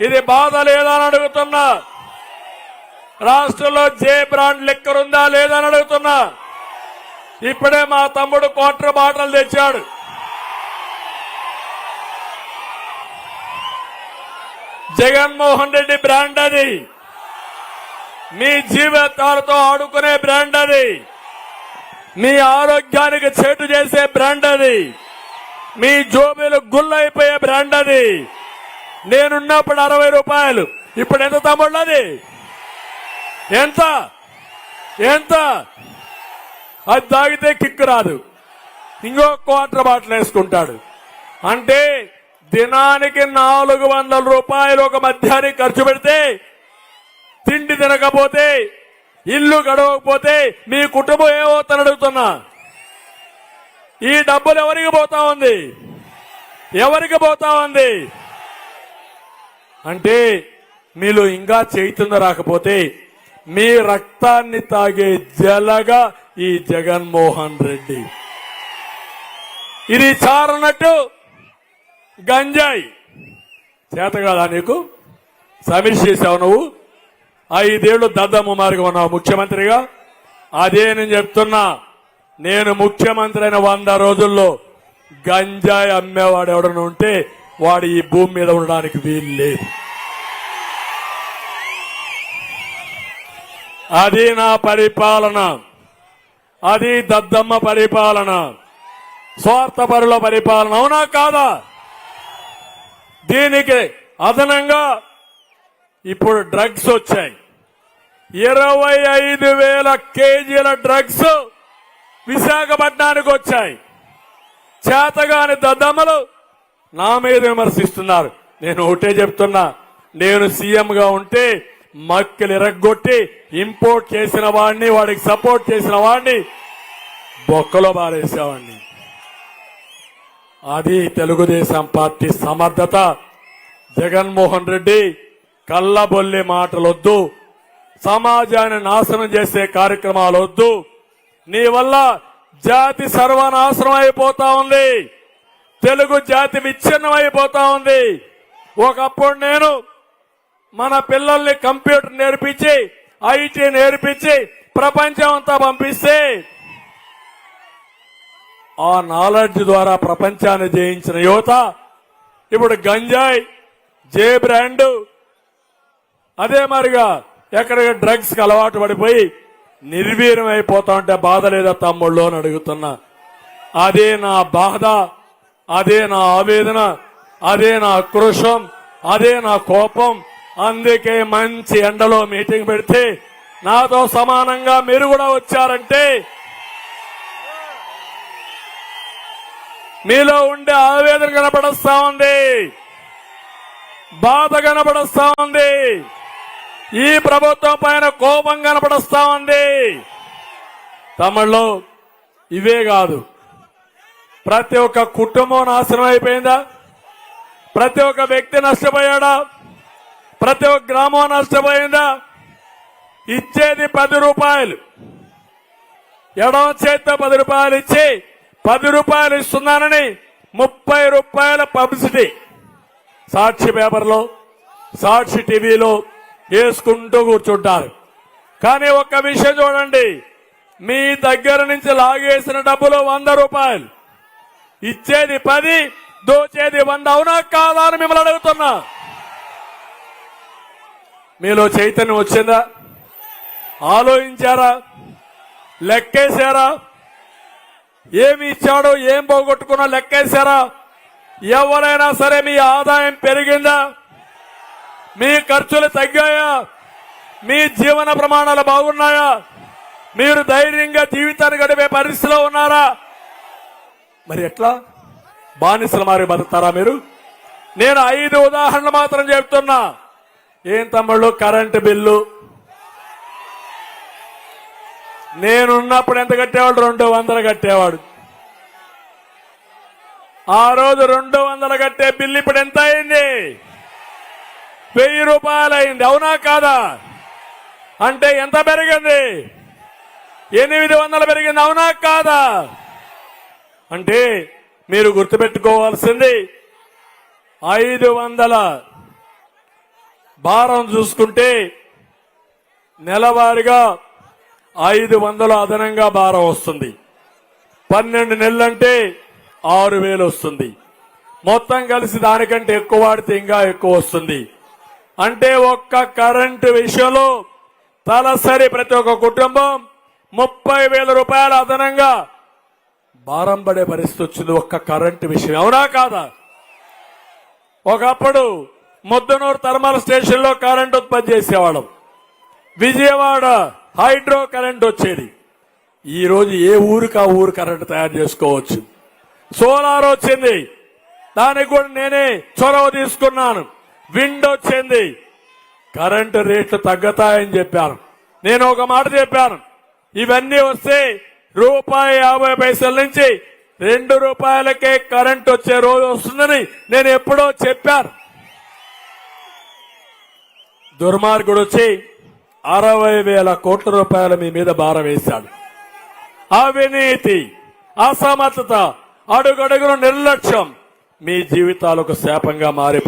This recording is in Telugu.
ఇది బాధ లేదా అని అడుగుతున్నా. రాష్ట్రంలో జే బ్రాండ్ లిక్కర్ ఉందా లేదా అని అడుగుతున్నా. ఇప్పుడే మా తమ్ముడు క్వార్టర్ బాటలు తెచ్చాడు. జగన్మోహన్ రెడ్డి బ్రాండ్ అది. మీ జీవితాలతో ఆడుకునే బ్రాండ్ అది. మీ ఆరోగ్యానికి చేటు చేసే బ్రాండ్ అది. మీ జోబీలు గుల్లైపోయే బ్రాండ్ అది. నేనున్నప్పుడు అరవై రూపాయలు. ఇప్పుడు ఎంత తమ్ముళ్ళు అది ఎంత? ఎంత? అది తాగితే కిక్కు రాదు. ఇంకో క్వార్టర్ బాటిల్ వేసుకుంటాడు. అంటే దినానికి నాలుగు వందల రూపాయలు ఒక మధ్యాహ్నం ఖర్చు పెడితే తిండి తినకపోతే ఇల్లు గడవకపోతే మీ కుటుంబం ఏమవుతుందని అడుగుతున్నా. ఈ డబ్బులు ఎవరికి పోతా ఉంది? ఎవరికి పోతా ఉంది? అంటే మీలో ఇంకా చైతన్య రాకపోతే మీ రక్తాన్ని తాగే జలగా ఈ జగన్మోహన్ రెడ్డి. ఇది చారనట్టు గంజాయి. చేత కాదా నీకు? సమీక్ష చేసావు నువ్వు? ఐదేళ్ళు దద్దమ్మ మార్గం ఉన్నావు ముఖ్యమంత్రిగా. అదే నేను చెప్తున్నా. నేను ముఖ్యమంత్రి అయిన వంద రోజుల్లో గంజాయి అమ్మేవాడు ఎవడన్నా ఉంటే వాడు ఈ భూమి మీద ఉండడానికి వీలు లేదు. అది నా పరిపాలన. అది దద్దమ్మ పరిపాలన. స్వార్థపరుల పరిపాలన. అవునా కాదా? దీనికి అదనంగా ఇప్పుడు డ్రగ్స్ వచ్చాయి. ఇరవై ఐదు వేల కేజీల డ్రగ్స్ విశాఖపట్నానికి వచ్చాయి. చేతగాని దద్దమ్మలు నా మీద విమర్శిస్తున్నారు. నేను ఒకటే చెప్తున్నా. నేను సీఎంగా ఉంటే మక్కలు ఇరగ్గొట్టి ఇంపోర్ట్ చేసిన వాడిని వాడికి సపోర్ట్ చేసిన వాడిని బొక్కలో బారేసేవాడిని అది తెలుగుదేశం పార్టీ సమర్థత. జగన్మోహన్ రెడ్డి కళ్ళబొల్లి మాటలొద్దు. సమాజాన్ని నాశనం చేసే కార్యక్రమాలు వద్దు నీ వల్ల జాతి సర్వనాశనం అయిపోతా ఉంది. తెలుగు జాతి విచ్ఛిన్నమైపోతా ఉంది. ఒకప్పుడు నేను మన పిల్లల్ని కంప్యూటర్ నేర్పించి ఐటీ నేర్పించి ప్రపంచం అంతా పంపిస్తే ఆ నాలెడ్జ్ ద్వారా ప్రపంచాన్ని జయించిన యువత ఇప్పుడు గంజాయి జే బ్రాండ్ అదే మరిగా ఎక్కడికి డ్రగ్స్కి అలవాటు పడిపోయి నిర్వీర్యం అయిపోతా ఉంటే బాధ లేదా తమ్ముళ్ళు అని అడుగుతున్నా. అదే నా బాధ. అదే నా ఆవేదన అదే నా ఆక్రోశం అదే నా కోపం. అందుకే మంచి ఎండలో మీటింగ్ పెడితే నాతో సమానంగా మీరు కూడా వచ్చారంటే మీలో ఉండే ఆవేదన కనపడస్తా ఉంది. బాధ కనపడస్తా ఉంది. ఈ ప్రభుత్వం పైన కోపం కనపడస్తా ఉంది. తమిళ్ళో ఇవే కాదు. ప్రతి ఒక్క కుటుంబం నాశనం అయిపోయిందా? ప్రతి ఒక్క వ్యక్తి నష్టపోయాడా? ప్రతి ఒక్క గ్రామం నష్టపోయిందా? ఇచ్చేది పది రూపాయలు. ఎడవ చేతితో పది రూపాయలు ఇచ్చి పది రూపాయలు ఇస్తున్నానని ముప్పై రూపాయల పబ్లిసిటీ. సాక్షి పేపర్లో సాక్షి టీవీలో వేసుకుంటూ కూర్చుంటారు. కానీ ఒక్క విషయం చూడండి. మీ దగ్గర నుంచి లాగేసిన డబ్బులు వంద రూపాయలు. ఇచ్చేది పది దోచేది వంద. అవునా కాదా అని మిమ్మల్ని అడుగుతున్నా. మీలో చైతన్యం వచ్చిందా? ఆలోచించారా? లెక్కేశారా? ఏమి ఇచ్చాడో ఏం పోగొట్టుకున్నా లెక్కేశారా? ఎవరైనా సరే మీ ఆదాయం పెరిగిందా? మీ ఖర్చులు తగ్గాయా? మీ జీవన ప్రమాణాలు బాగున్నాయా? మీరు ధైర్యంగా జీవితాన్ని గడిపే పరిస్థితిలో ఉన్నారా? మరి ఎట్లా? బానిసలు మారి బతుకుతారా మీరు? నేను ఐదు ఉదాహరణలు మాత్రం చెప్తున్నా. ఏం తమ్ముళ్ళు? Current bill. నేనున్నప్పుడు ఎంత కట్టేవాడు? రెండు వందలు కట్టేవాడు. ఆ రోజు రెండు వందలు కట్టే బిల్లు ఇప్పుడు ఎంత అయింది? వెయ్యి రూపాయలు అయింది. అవునా కాదా? అంటే ఎంత పెరిగింది? ఎనిమిది వందలు పెరిగింది. అవునా కాదా? అంటే మీరు గుర్తుపెట్టుకోవాల్సింది ఐదు వందల భారం చూసుకుంటే నెలవారీగా ఐదు వందలు అదనంగా భారం వస్తుంది. పన్నెండు నెలలంటే ఆరు వేలు వస్తుంది. మొత్తం కలిసి దానికంటే ఎక్కువ వాడితే ఇంకా ఎక్కువ వస్తుంది. అంటే ఒక్క కరెంటు విషయంలో తలసరి ప్రతి ఒక్క కుటుంబం ముప్పై వేల రూపాయల అదనంగా భారం పడే పరిస్థితి వచ్చింది ఒక్క కరెంటు విషయం. అవునా కాదా? ఒకప్పుడు ముద్దనూరు థర్మల్ స్టేషన్లో కరెంట్ ఉత్పత్తి చేసేవాళ్ళం. విజయవాడ హైడ్రో కరెంట్ వచ్చేది. ఈ రోజు ఏ ఊరికి ఆ ఊరు కరెంట్ తయారు చేసుకోవచ్చు? సోలార్ వచ్చింది. దానికి కూడా నేనే చొరవ తీసుకున్నాను. విండ్ వచ్చింది. కరెంటు రేట్లు తగ్గుతాయని చెప్పాను. నేను ఒక మాట చెప్పాను. ఇవన్నీ వస్తే రూపాయి యాభై పైసల నుంచి రెండు రూపాయలకే కరెంట్ వచ్చే రోజు వస్తుందని నేను ఎప్పుడో చెప్పాను. దుర్మార్గుడు వచ్చి అరవై వేల కోట్ల రూపాయల మీ మీద భారం వేశాడు. అవినీతి అసమర్థత అడుగడుగున నిర్లక్ష్యం మీ జీవితాలకు శాపంగా మారి